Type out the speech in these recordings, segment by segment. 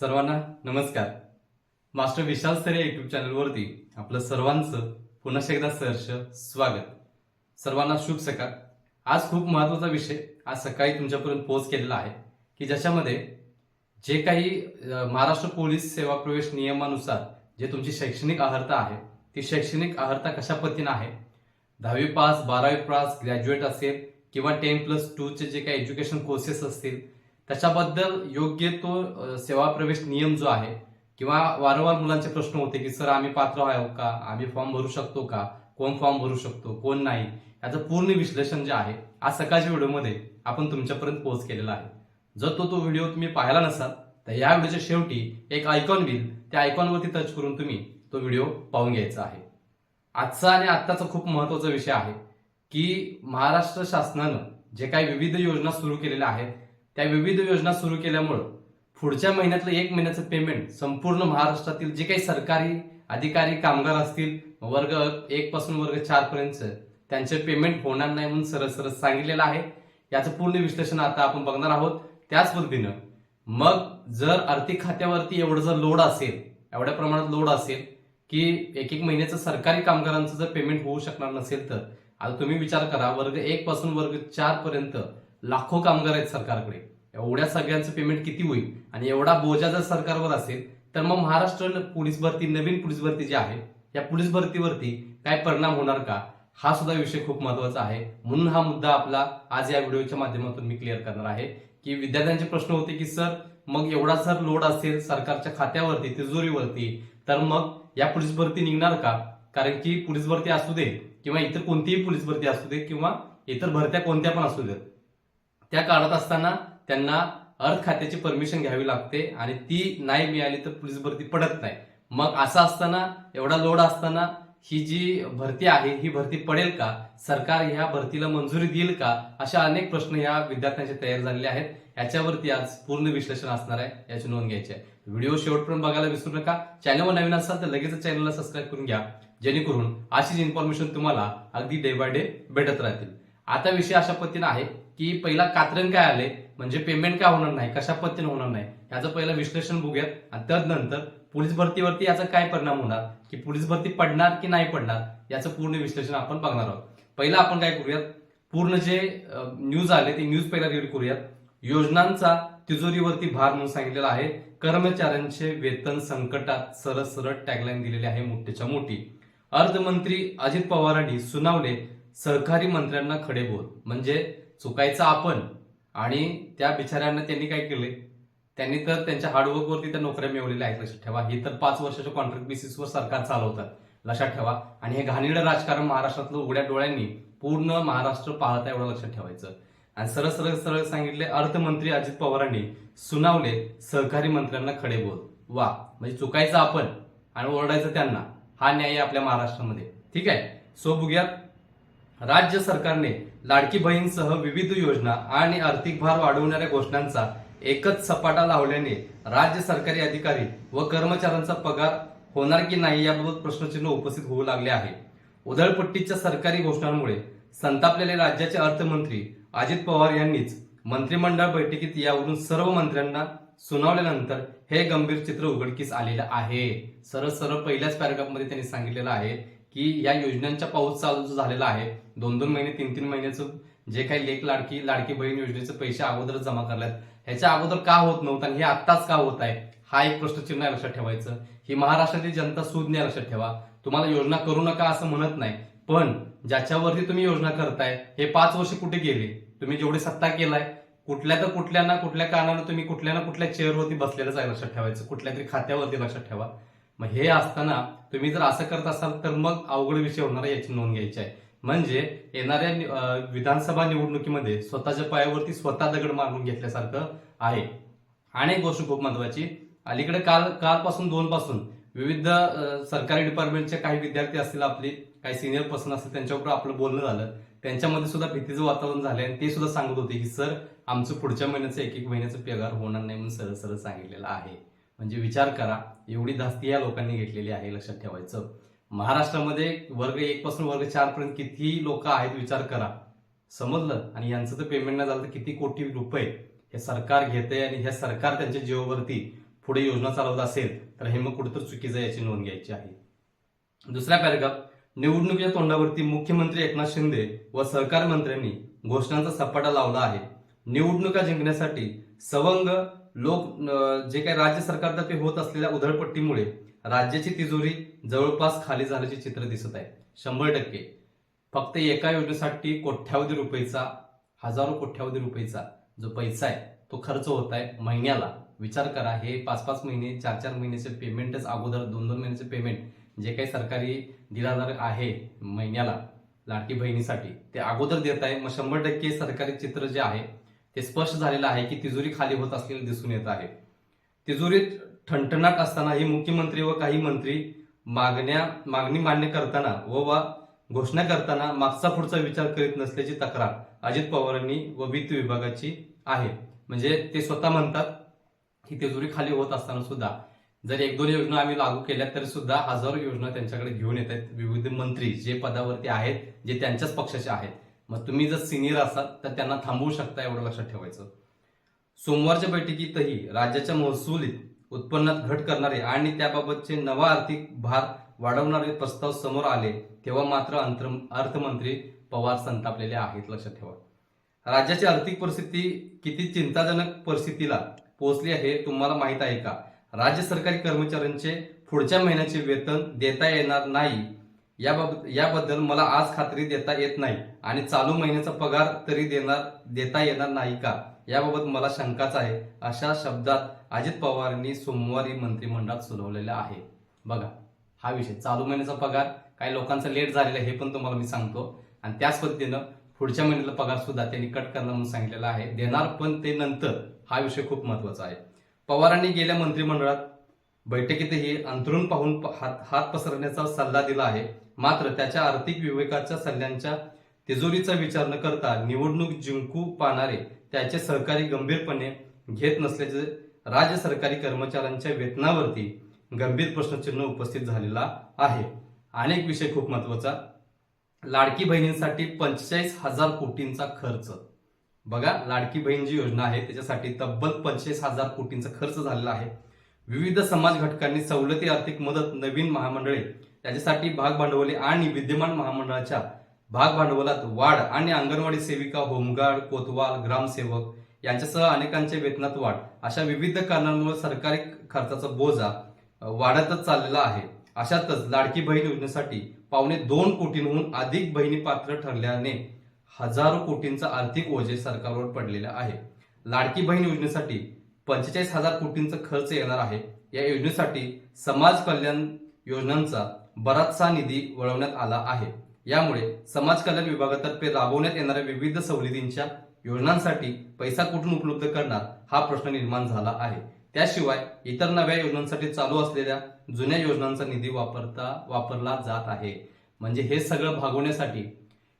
सर्वांना नमस्कार. मास्टर विशाल सरे युट्यूब चॅनलवरती आपलं सर्वांचं पुन्हा एकदा सहर्ष स्वागत. सर्वांना शुभ सकाळ. आज खूप महत्त्वाचा विषय आज सकाळी तुमच्यापर्यंत पोच केलेला आहे की ज्याच्यामध्ये जे काही महाराष्ट्र पोलीस सेवा प्रवेश नियमानुसार जे तुमची शैक्षणिक अर्हता आहे ती शैक्षणिक अर्हता कशा पद्धतीनं आहे? दहावी पास बारावी पास ग्रॅज्युएट असेल किंवा टेन प्लस टूचे जे काही एज्युकेशन कोर्सेस असतील त्याच्याबद्दल योग्य तो सेवा प्रवेश नियम जो आहे किंवा वारंवार मुलांचे प्रश्न होते की सर आम्ही पात्र आहो का? आम्ही फॉर्म भरू शकतो का? कोण फॉर्म भरू शकतो? कोण नाही? याचं पूर्ण विश्लेषण जे आहे आज सकाळच्या व्हिडिओमध्ये आपण तुमच्यापर्यंत पोहोच केलेला आहे. जर तो तो व्हिडिओ तुम्ही पाहिला नसाल तर या व्हिडिओच्या शेवटी एक आयकॉन येईल त्या आयकॉनवरती टच करून तुम्ही तो व्हिडिओ पाहून घ्यायचा आहे. आजचा आणि आत्ताचा खूप महत्त्वाचा विषय आहे की महाराष्ट्र शासनानं जे काही विविध योजना सुरू केलेल्या आहेत त्या विविध योजना सुरू केल्यामुळं पुढच्या महिन्यातलं एक महिन्याचं पेमेंट संपूर्ण महाराष्ट्रातील जे काही सरकारी अधिकारी कामगार असतील वर्ग एक पासून वर्ग चार पर्यंत त्यांचे पेमेंट होणार नाही म्हणून सरळ सरळ सांगितलेलं आहे. याचं पूर्ण विश्लेषण आता आपण बघणार आहोत. त्याच पद्धतीनं मग जर आर्थिक खात्यावरती एवढं जर लोड असेल एवढ्या प्रमाणात लोड असेल की एक एक महिन्याचं सरकारी कामगारांचं जर पेमेंट होऊ शकणार नसेल तर आता तुम्ही विचार करा वर्ग एक पासून वर्ग चार पर्यंत लाखो कामगार आहेत सरकारकडे. एवढ्या सगळ्यांचं पेमेंट किती होईल? आणि एवढा बोजा जर सरकारवर असेल तर मग महाराष्ट्र पोलीस भरती नवीन पोलीस भरती जी आहे या पोलीस भरतीवरती काय परिणाम होणार का? हा सुद्धा विषय खूप महत्त्वाचा आहे. म्हणून हा मुद्दा आपला आज या व्हिडिओच्या माध्यमातून मी क्लिअर करणार आहे. की विद्यार्थ्यांचे प्रश्न होते की सर मग एवढा जर लोड असेल सरकारच्या खात्यावरती तिजोरीवरती तर मग या पोलीस भरती निघणार का? कारण की पोलीस भरती असू दे किंवा इतर कोणतीही पोलीस भरती असू दे किंवा इतर भरत्या कोणत्या पण असू देत. त्या काढत असताना त्यांना अर्थ खात्याची परमिशन घ्यावी लागते आणि ती नाही मिळाली तर पोलीस भरती पडत नाही. मग असं असताना एवढा लोड असताना ही जी भरती आहे ही भरती पडेल का? सरकार ह्या भरतीला मंजुरी देईल का? अशा अनेक प्रश्न या विद्यार्थ्यांचे तयार झालेले आहेत. याच्यावरती आज पूर्ण विश्लेषण असणार आहे याची नोंद घ्यायची आहे. व्हिडिओ शेवटपर्यंत बघायला विसरू नका. चॅनलवर नवीन असाल तर लगेच चॅनलला सबस्क्राईब करून घ्या. जेणेकरून अशीच इन्फॉर्मेशन तुम्हाला अगदी डे बाय डे भेटत राहतील. आता विषय अशा पद्धतीने आहे. की पहिला कात्रण काय आले? म्हणजे पेमेंट काय होणार नाही? कशा पद्धतीने होणार नाही? याचं पहिलं विश्लेषण बघूयात. आणि त्यानंतर पोलीस भरतीवरती याचा काय परिणाम होणार? की पोलीस भरती पडणार की नाही पडणार? याचं पूर्ण विश्लेषण आपण बघणार आहोत. पहिलं आपण काय करूयात? पूर्ण जे न्यूज आले ते न्यूज पहिला रीड करूयात. योजनांचा तिजोरीवरती भार म्हणून सांगितलेला आहे. कर्मचाऱ्यांचे वेतन संकटात सरळ सरळ टॅगलाईन दिलेली आहे मोठीच्या मोठी. अर्थमंत्री अजित पवारांनी सुनावले सहकारी मंत्र्यांना खडे बोल म्हणजे चुकायचं आपण. आणि त्या बिचाऱ्यांना त्यांनी काय केले? त्यांनी तर त्यांच्या हार्डवर्कवरती त्या नोकऱ्या मिळवलेल्या आहेत लक्षात ठेवा. हे तर पाच वर्षाच्या कॉन्ट्रॅक्ट बेसिसवर सरकार चालवतात लक्षात ठेवा. आणि हे घाणेरडं राजकारण महाराष्ट्रातलं उघड्या डोळ्यांनी पूर्ण महाराष्ट्र पाहत एवढं लक्षात ठेवायचं. आणि सरळ सरळ सरळ सांगितले अर्थमंत्री अजित पवारांनी सुनावले सहकारी मंत्र्यांना खडे बोल. वा म्हणजे चुकायचं आपण आणि ओरडायचं त्यांना. हा न्याय आहे आपल्या महाराष्ट्रामध्ये. ठीक आहे? सो बघूयात. राज्य सरकारने लाडकी बहीणसह विविध योजना आणि आर्थिक भार वाढवणाऱ्या घोषणांचा एकच सपाटा लावल्याने राज्य सरकारी अधिकारी व कर्मचाऱ्यांचा पगार होणार की नाही याबाबत प्रश्नचिन्ह उपस्थित होऊ लागले आहे. उधळपट्टीच्या सरकारी घोषणांमुळे संतापलेले राज्याचे अर्थमंत्री अजित पवार यांनीच मंत्रिमंडळ बैठकीत यावरून सर्व मंत्र्यांना सुनावल्यानंतर हे गंभीर चित्र उघडकीस आलेलं आहे. सरळ सरळ पहिल्याच पॅराग्राफमध्ये त्यांनी सांगितलेलं आहे की या योजनांच्या पाऊस चालू झालेला आहे. दोन दोन महिने तीन तीन महिन्याचं जे काही लेख लाडकी लाडकी बहीण योजनेचे पैसे अगोदरच जमा करल्यात ह्याच्या अगोदर का होत नव्हतं आणि हे आत्ताच का होत आहे हा एक प्रश्नचिन्ह आहे लक्षात ठेवायचं. ही महाराष्ट्रातील जनता सुज्ञ आहे लक्षात ठेवा. तुम्हाला योजना करू नका असं म्हणत नाही. पण ज्याच्यावरती तुम्ही योजना करताय हे पाच वर्ष कुठे गेले? तुम्ही जेवढी सत्ता केलाय कुठल्या तर कुठल्या ना कुठल्या कारणानं तुम्ही कुठल्या ना कुठल्या चेअरवरती बसलेलंच आहे लक्षात ठेवायचं. कुठल्या तरी खात्यावरती लक्षात ठेवा. मग हे असताना तुम्ही जर असं करत असाल तर मग अवघड विषय होणार याची नोंद घ्यायची आहे. म्हणजे येणाऱ्या विधानसभा निवडणुकीमध्ये स्वतःच्या पायावरती स्वतः दगड मारून घेतल्यासारखं आहे. आणि एक गोष्ट खूप महत्वाची अलीकडे काल कालपासून दोन पासून विविध सरकारी डिपार्टमेंटचे काही विद्यार्थी असतील आपली काही सिनियर पर्सन असतील त्यांच्याबरोबर आपलं बोलणं झालं. त्यांच्यामध्ये सुद्धा भीतीचं वातावरण झालंय आणि ते सुद्धा सांगत होते की सर आमचं पुढच्या महिन्याचं एक एक महिन्याचं पगार होणार नाही म्हणून सरळ सरळ सांगितलेलं आहे. म्हणजे विचार करा एवढी धास्ती या लोकांनी घेतलेली आहे लक्षात ठेवायचं. महाराष्ट्रामध्ये वर्ग एक पासून वर्ग चार पर्यंत किती लोक आहेत विचार करा. समजलं? आणि यांचं तर पेमेंट नाही झालं तर किती कोटी रुपये हे सरकार घेते आणि हे सरकार त्यांच्या जीवावरती पुढे योजना चालवत असेल तर हे मग कुठेतरी चुकीचं याची नोंद घ्यायची आहे. दुसरा पॅरेग्राफ निवडणुकीच्या तोंडावरती मुख्यमंत्री एकनाथ शिंदे व सहकार मंत्र्यांनी घोषणांचा सपाटा लावला आहे. निवडणुका जिंकण्यासाठी सवंग लोक जे काही राज्य सरकारतर्फे होत असलेल्या उधळपट्टीमुळे राज्याची तिजोरी जवळपास खाली झाल्याचे चित्र दिसत आहे. शंभर टक्के. फक्त एका योजनेसाठी कोट्यावधी रुपयेचा हजारो कोट्यावधी रुपयेचा जो पैसा आहे तो खर्च होत आहे महिन्याला. विचार करा हे पाच पाच महिने चार चार महिन्याचे पेमेंटच अगोदर दोन दोन महिन्याचे पेमेंट जे काही सरकारी दिला जाणार आहे महिन्याला लाटी बहिणीसाठी ते अगोदर देत आहे. मग शंभर टक्के सरकारी चित्र जे आहे ते स्पष्ट झालेलं आहे की तिजोरी खाली होत असलेलं दिसून येत आहे. तिजोरीत ठणठणाट असताना ही मुख्यमंत्री व काही मंत्री मागण्या मागणी मान्य करताना व वा घोषणा करताना मागचा पुढचा विचार करीत नसल्याची तक्रार अजित पवारांनी व वित्त विभागाची आहे. म्हणजे ते स्वतः म्हणतात की तिजोरी खाली होत असताना सुद्धा जर एक दोन योजना आम्ही लागू केल्या तरी सुद्धा हजारो योजना त्यांच्याकडे घेऊन येत आहेत. विविध मंत्री जे पदावरती आहेत जे त्यांच्याच पक्षाचे आहेत. मग तुम्ही जर सिनियर असाल तर त्यांना थांबवू शकता एवढं लक्षात ठेवायचं. सोमवारच्या बैठकीतही राज्याच्या महसुलीत उत्पन्नात घट करणारे आणि त्याबाबतचे नवा आर्थिक भार वाढवणारे प्रस्ताव समोर आले तेव्हा मात्र अंतर- अर्थमंत्री पवार संतापलेले आहेत लक्षात ठेवा. राज्याची आर्थिक परिस्थिती किती चिंताजनक परिस्थितीला पोहोचली आहे तुम्हाला माहीत आहे का? राज्य सरकारी कर्मचाऱ्यांचे पुढच्या महिन्याचे वेतन देता येणार नाही याबाबत याबद्दल मला आज खात्री देता येत नाही आणि चालू महिन्याचा पगार तरी देणार देता येणार नाही का? याबाबत मला शंकाच आहे अशा शब्दात अजित पवारांनी सोमवारी मंत्रिमंडळात सुनावलेला आहे. बघा हा विषय चालू महिन्याचा पगार काही लोकांचा लेट झालेला आहे हे पण तुम्हाला मी सांगतो. आणि त्याच पद्धतीनं पुढच्या महिन्याला पगार सुद्धा त्यांनी कट करणार म्हणून सांगितलेला आहे. देणार पण ते नंतर हा विषय खूप महत्त्वाचा आहे. पवारांनी गेल्या मंत्रिमंडळात बैठकीतही अंतरून पाहून प- हात हात पसरण्याचा सल्ला दिला आहे. मात्र त्याच्या आर्थिक विवेकाच्या सल्ल्यांच्या तिजोरीचा विचार न करता निवडणूक जिंकू पाहणारे त्याचे सहकारी गंभीरपणे घेत नसल्याचे राज्य सरकारी कर्मचाऱ्यांच्या वेतनावरती गंभीर प्रश्नचिन्ह उपस्थित झालेला आहे. अनेक विषय खूप महत्त्वाचा लाडकी बहिणींसाठी पंचेचाळीस हजार कोटींचा खर्च. बघा लाडकी बहीण जी योजना आहे त्याच्यासाठी तब्बल पंचेचाळीस हजार कोटींचा खर्च झालेला आहे. विविध समाज घटकांनी सवलती आर्थिक मदत नवीन महामंडळे त्याच्यासाठी भाग भांडवली आणि विद्यमान महामंडळाच्या भाग भांडवलात वाढ आणि अंगणवाडी सेविका होमगार्ड कोतवाल ग्रामसेवक यांच्यासह अनेकांच्या वेतनात वाढ. अशा विविध कारणांमुळे सरकारी खर्चाचा बोजा वाढतच चाललेला आहे. अशातच लाडकी बहीण योजनेसाठी पावणे दोन कोटींहून अधिक बहिणी पात्र ठरल्याने हजारो कोटींचा आर्थिक ओझे सरकारवर पडलेला आहे. लाडकी बहीण योजनेसाठी पंचेचाळीस हजार कोटींचा खर्च येणार आहे. या योजनेसाठी समाज कल्याण योजनांचा बराचसा निधी वळवण्यात आला आहे. यामुळे समाज कल्याण विभागातर्फे राबवण्यात येणाऱ्या विविध सवलतींच्या योजनांसाठी पैसा कुठून उपलब्ध करणार हा प्रश्न निर्माण झाला आहे. त्याशिवाय इतर नव्या योजनांसाठी चालू असलेल्या जुन्या योजनांचा निधी वापरता वापरला जात आहे. म्हणजे हे सगळं भागवण्यासाठी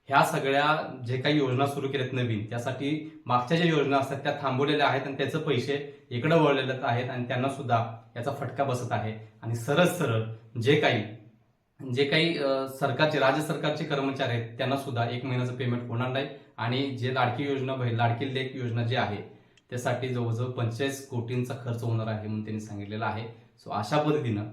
ह्या सगळ्या जे काही योजना सुरू केल्यात नवीन त्यासाठी मागच्या ज्या योजना असतात त्या थांबवलेल्या आहेत आणि त्याचे पैसे इकडे वळलेले आहेत आणि त्यांना सुद्धा याचा फटका बसत आहे. आणि सरळ सरळ जे काही जे काही सरकारचे राज्य सरकारचे कर्मचारी आहेत त्यांना सुद्धा एक महिन्याचं पेमेंट होणार नाही. आणि जे लाडकी योजना लाडकी लेख योजना जी आहे त्यासाठी जवळजवळ पंचेचाळीस कोटींचा खर्च होणार आहे म्हणून त्यांनी सांगितलेलं आहे. सो अशा पद्धतीनं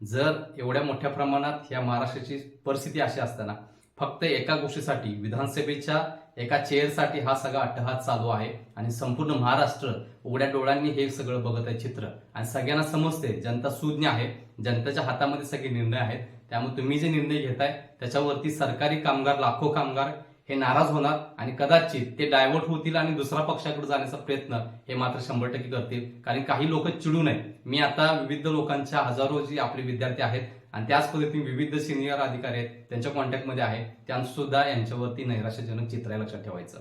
जर एवढ्या मोठ्या प्रमाणात या महाराष्ट्राची परिस्थिती अशी असताना फक्त एका गोष्टीसाठी विधानसभेच्या एका चेअरसाठी हा सगळा अट्टहास चालू आहे आणि संपूर्ण महाराष्ट्र उघड्या डोळ्यांनी हे सगळं बघत आहे चित्र. आणि सगळ्यांना समजते जनता सुज्ञ आहे जनतेच्या हातामध्ये सगळे निर्णय आहेत. त्यामुळे तुम्ही जे निर्णय घेताय त्याच्यावरती सरकारी कामगार लाखो कामगार हे नाराज होणार आणि कदाचित ते डायव्हर्ट होतील आणि दुसऱ्या पक्षाकडे जाण्याचा प्रयत्न हे मात्र शंभर टक्के करतील. कारण काही लोक चिडू नये मी आता विविध लोकांच्या हजारो जी आपले विद्यार्थी आहेत आणि त्याच पद्धतीने विविध सिनियर अधिकारी आहेत त्यांच्या कॉन्टॅक्टमध्ये आहे त्यांसुद्धा यांच्यावरती नैराश्यजनक चित्र आहे लक्षात ठेवायचं.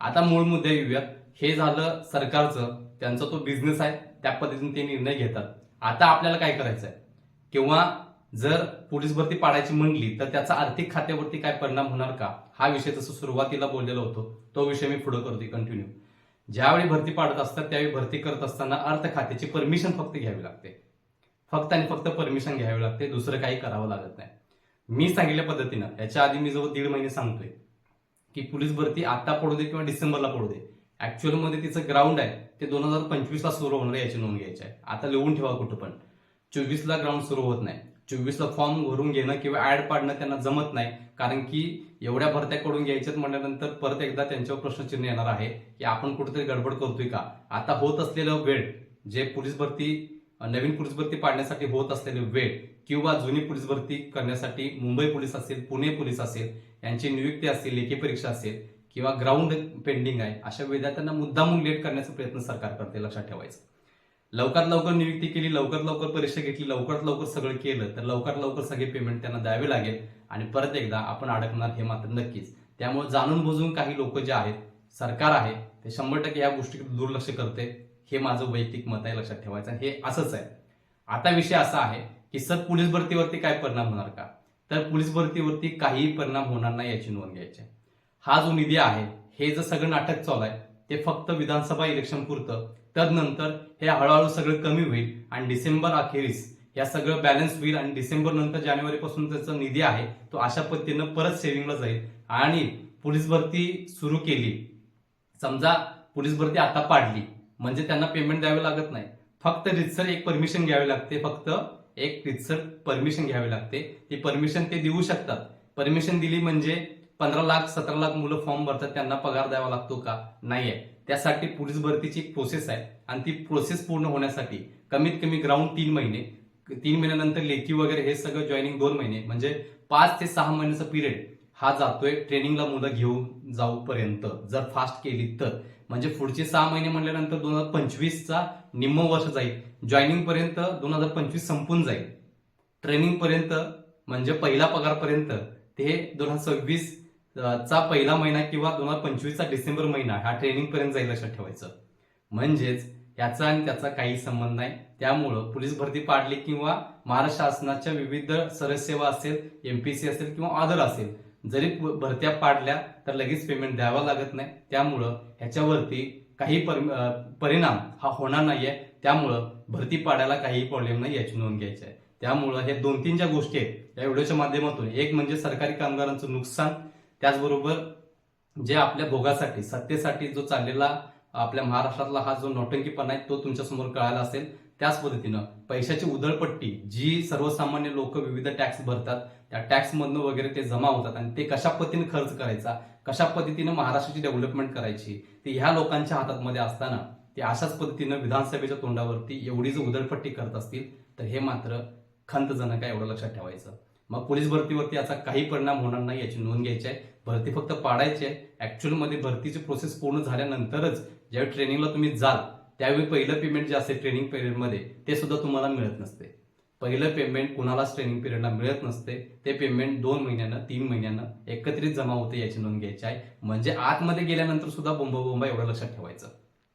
आता मूळ मुद्दे येऊया हे झालं सरकारचं त्यांचा तो बिझनेस आहे त्या पद्धतीने ते निर्णय घेतात. आता आपल्याला काय करायचं आहे किंवा जर पोलीस भरती पाडायची म्हणली तर त्याचा आर्थिक खात्यावरती काय परिणाम होणार का? हा विषय जसं सुरुवातीला बोललेलो होतो. तो विषय मी पुढे करतोय कंटिन्यू ज्यावेळी भरती पाडत असतात त्यावेळी भरती करत असताना अर्थ खात्याची परमिशन फक्त घ्यावी लागते. फक्त आणि फक्त परमिशन घ्यावी लागते दुसरं काही करावं लागत नाही. मी सांगितल्या पद्धतीनं याच्या आधी मी जवळ दीड महिने सांगतोय की पोलीस भरती आता पडू दे किंवा डिसेंबरला पडू दे. ऍक्च्युअलमध्ये तिचं ग्राउंड आहे ते दोन हजार पंचवीसला सुरू होणार आहे याची नोंद घ्यायची आहे. आता लिहून ठेवा कुठं पण. चोवीसला ग्राउंड सुरू होत नाही. चोवीसला फॉर्म भरून घेणं किंवा ऍड पाडणं त्यांना जमत नाही. कारण की एवढ्या भरत्या कडून घ्यायच्यात म्हणल्यानंतर परत एकदा त्यांच्यावर प्रश्नचिन्ह येणार आहे की आपण कुठेतरी गडबड करतोय का? आता होत असलेलं वेळ जे पोलीस भरती नवीन पोलीस भरती पाडण्यासाठी होत असलेले वेळ किंवा जुनी पोलीस भरती करण्यासाठी मुंबई पोलीस असेल पुणे पोलीस असेल यांची नियुक्ती असेल लेखी परीक्षा असेल किंवा ग्राउंड पेंडिंग आहे अशा विद्यार्थ्यांना मुद्दामून लेट करण्याचा प्रयत्न सरकार करते लक्षात ठेवायचं. लवकरात लवकर नियुक्ती केली लवकरात लवकर परीक्षा घेतली लवकरात लवकर सगळं केलं तर लवकरात लवकर सगळे पेमेंट त्यांना द्यावे लागेल आणि परत एकदा आपण अडकणार हे मात्र नक्कीच. त्यामुळे जाणून बुजून काही लोक जे आहेत सरकार आहे ते शंभर टक्के या गोष्टीकडे दुर्लक्ष करते. हे माझं वैयक्तिक मत आहे लक्षात ठेवायचं हे असंच आहे. आता विषय असा आहे की सर पोलीस भरतीवरती काय परिणाम होणार का? तर पोलीस भरतीवरती काहीही परिणाम होणार नाही याची नोंद घ्यायची आहे. हा जो निधी आहे हे जे सगळं नाटक चालू आहे ते फक्त विधानसभा इलेक्शन पुरतं तदनंतर हे हळूहळू सगळं कमी होईल आणि डिसेंबर अखेरीस या सगळं बॅलन्स होईल आणि डिसेंबर नंतर जानेवारीपासून त्याचा निधी आहे तो अशा पद्धतीनं परत सेव्हिंगला जाईल. आणि पोलीस भरती सुरू केली. समजा पोलीस भरती आता पाडली म्हणजे त्यांना पेमेंट द्यावे लागत नाही. फक्त रितसर एक परमिशन घ्यावी लागते फक्त एक रितसर परमिशन घ्यावी लागते. ती परमिशन ते देऊ शकतात. परमिशन दिली म्हणजे पंधरा लाख सतरा लाख मुलं फॉर्म भरतात त्यांना पगार द्यावा लागतो का? नाही आहे त्यासाठी पोलीस भरतीची एक प्रोसेस आहे. आणि ती प्रोसेस पूर्ण होण्यासाठी कमीत कमी ग्राउंड तीन महिने तीन महिन्यानंतर लेखी वगैरे हे सगळं जॉईनिंग दोन महिने म्हणजे पाच ते सहा महिन्याचा पिरियड हा जातोय ट्रेनिंगला मुलं घेऊन जाऊपर्यंत जर फास्ट केली तर. म्हणजे पुढचे सहा महिने म्हटल्यानंतर दोन हजार पंचवीसचा निम्म वर्ष जाईल. जॉईनिंग पर्यंत दोन हजार पंचवीस संपून जाईल. ट्रेनिंग पर्यंत म्हणजे पहिला पगारपर्यंत ते दोन हजार सव्वीस चा पहिला महिना किंवा दोन हजार पंचवीसचा डिसेंबर महिना हा ट्रेनिंग पर्यंत जाईल लक्षात ठेवायचं. म्हणजेच याचा आणि त्याचा काही संबंध नाही. त्यामुळं पोलीस भरती पाडली किंवा महाराष्ट्र शासनाच्या विविध सरसेवा असेल एमपीसी असेल किंवा ऑदर असेल जरी भरत्या पाडल्या तर लगेच पेमेंट द्यावं लागत नाही. त्यामुळं ह्याच्यावरती काही परिणाम हा होणार नाहीये. त्यामुळं भरती पाडायला काही प्रॉब्लेम नाही याची नोंद घ्यायची आहे. त्यामुळं हे दोन तीन ज्या गोष्टी आहेत या व्हिडिओच्या माध्यमातून एक म्हणजे सरकारी कामगारांचं नुकसान त्याचबरोबर जे आपल्या भोगासाठी सत्तेसाठी जो चाललेला आपल्या महाराष्ट्रातला हा जो नौटंकीपणा आहे तो तुमच्यासमोर कळायला असेल. त्याच पद्धतीनं पैशाची उधळपट्टी जी सर्वसामान्य लोक विविध टॅक्स भरतात त्या टॅक्समधनं वगैरे ते जमा होतात आणि ते कशा पद्धतीने खर्च करायचा कशा पद्धतीनं महाराष्ट्राची डेव्हलपमेंट करायची ते ह्या लोकांच्या हातामध्ये असताना ते अशाच पद्धतीनं विधानसभेच्या तोंडावरती एवढी जर उधळपट्टी करत असतील तर हे मात्र खंतजनक आहे एवढं लक्षात ठेवायचं. मग पोलीस भरतीवरती याचा काही परिणाम होणार नाही याची नोंद घ्यायची आहे. भरती फक्त पाडायची आहे. ॲक्च्युअलमध्ये भरतीची प्रोसेस पूर्ण झाल्यानंतरच ज्यावेळी ट्रेनिंगला तुम्ही जाल त्यावेळी पहिलं पेमेंट जे असेल ट्रेनिंग पिरियडमध्ये ते सुद्धा तुम्हाला मिळत नसते. पहिलं पेमेंट कुणालाच ट्रेनिंग पिरियडला मिळत नसते. ते पेमेंट दोन महिन्यानं तीन महिन्यानं एकत्रित जमा होते याची नोंद घ्यायची आहे. म्हणजे आतमध्ये गेल्यानंतर सुद्धा बोंबा बोंबा एवढं लक्षात ठेवायचं.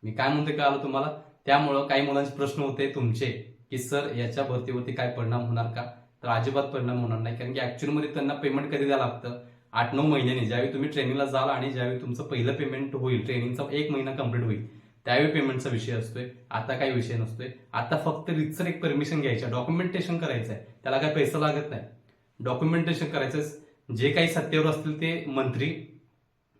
मी काय म्हणते का आलो तुम्हाला? त्यामुळं काही मुलांचे प्रश्न होते तुमचे की सर याच्या भरतीवरती काय परिणाम होणार का? तर अजिबात परिणाम होणार नाही. कारण की ऍक्च्युअलमध्ये त्यांना पेमेंट कधी द्यावं लागतं? आठ नऊ महिन्यांनी. ज्यावेळी तुम्ही ट्रेनिंगला जाल आणि ज्यावेळी तुमचं पहिलं पेमेंट होईल ट्रेनिंगचा एक महिना कंप्लीट होईल त्यावेळी पेमेंटचा विषय असतोय. आता काही विषय नसतोय. आता फक्त रितसर एक परमिशन घ्यायचं डॉक्युमेंटेशन करायचं आहे त्याला काही पैसा लागत नाही. डॉक्युमेंटेशन करायचं जे काही सत्तेवर असतील ते मंत्री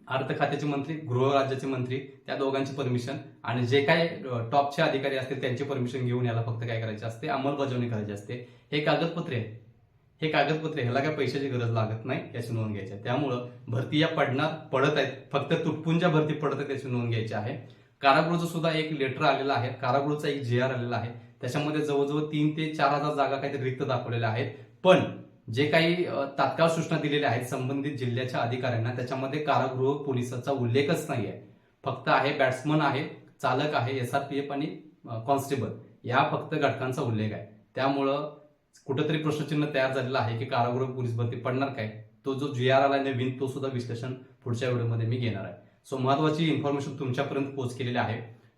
अर्थ खात्याचे मंत्री गृह राज्याचे मंत्री त्या दोघांची परमिशन आणि जे काय टॉपचे अधिकारी असतील त्यांची परमिशन घेऊन याला फक्त काय करायचे असते? अंमलबजावणी करायची असते. हे कागदपत्रे आहे हे कागदपत्रे ह्याला काय पैशाची गरज लागत नाही याची नोंद घ्यायची आहे. त्यामुळं भरती या पडणार पडत आहेत. फक्त तुटपुंजा भरती पडत आहेत त्याची नोंद घ्यायची आहे. कारागृहचं सुद्धा एक लेटर आलेलं आहे. कारागृहचा एक जे आर आलेला आहे. त्याच्यामध्ये जवळजवळ तीन ते चार हजार जागा काहीतरी रिक्त दाखवलेल्या आहेत. पण जे काही तात्काळ सूचना दिलेल्या आहेत संबंधित जिल्ह्याच्या अधिकाऱ्यांना त्याच्यामध्ये कारागृह पोलिसाचा उल्लेखच नाही आहे फक्त आहे बॅट्समन आहे चालक आहे एस आर पी एफ आणि कॉन्स्टेबल. या फक्त घटकांचा उल्लेख आहे. त्यामुळं कुठंतरी प्रश्नचिन्ह तयार झालेलं आहे की कारागृह पोलीस भरती पडणार काय? तो जो जी आर आला नवीन तो सुद्धा विश्लेषण पुढच्या व्हिडिओमध्ये मी घेणार आहे. सो महत्वाची इन्फॉर्मेशन तुमच्यापर्यंत पोहोच केलेली आहे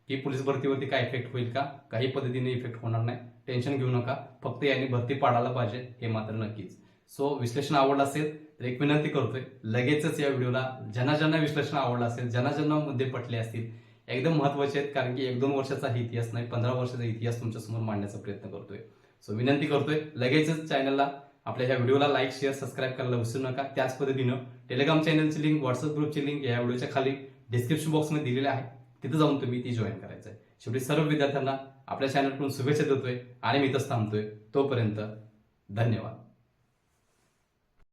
की पोलीस भरतीवरती काय इफेक्ट होईल का? काही पद्धतीने इफेक्ट होणार नाही. टेन्शन घेऊ नका. फक्त यांनी भरती पाडायला पाहिजे हे मात्र नक्कीच. सो विश्लेषण आवडलं असेल तर एक विनंती करतोय लगेचच या व्हिडिओला ज्यांना ज्यांना विश्लेषण आवडलं असेल ज्यांना ज्यांना मुद्दे पटले असतील एकदम महत्त्वाचे आहेत कारण की एक दोन वर्षाचा इतिहास नाही पंधरा वर्षाचा इतिहास तुमच्यासमोर मांडण्याचा प्रयत्न करतोय. सो विनंती करतोय लगेचच चॅनलला आपल्या ह्या व्हिडिओला लाईक शेअर सबस्क्राईब करायला विसरू नका. त्याच पद्धतीनं टेलिग्राम चॅनलची लिंक व्हॉट्सअप ग्रुपची लिंक या व्हिडिओच्या खाली डिस्क्रिप्शन बॉक्समध्ये दिलेली आहे. तिथं जाऊन तुम्ही ती जॉईन करायचं आहे शेवटी सर्व विद्यार्थ्यांना आपल्या चॅनलकडून शुभेच्छा देतोय आणि मी इथंच थांबतोय. तोपर्यंत धन्यवाद.